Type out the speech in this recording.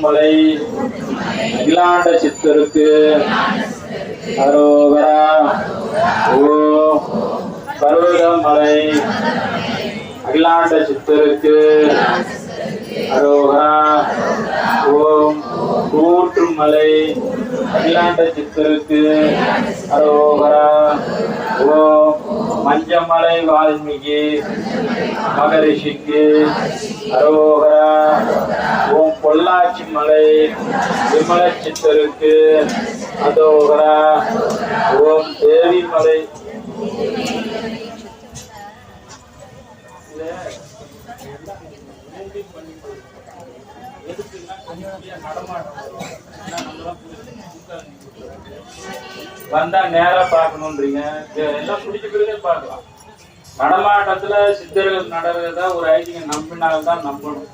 திருமலை அகிலாண்ட சித்தருக்கு அரோகரா ஓ பர்வதமலை அகிலாண்ட சித்தருக்கு அரோகரா ஓம் கூற்றுமலை அகிலாண்ட சித்தருக்கு அரோகரா ஓம் மஞ்சமலை வால்மீகி மகரிஷிக்கு அரோகரா பொள்ளாச்சி மலை விமல சித்தருக்கு அதோகரா ஓம் தேவி மலை. வந்தா நேரா பார்க்கணுன்றீங்க. எல்லாம் பிடிச்ச பிறகு பார்க்கலாம். நடமாட்டத்துல சித்தர்கள் நடக்கிறதா ஒரு ஐதீகம் நம்பினால்தான் நம்பணும்.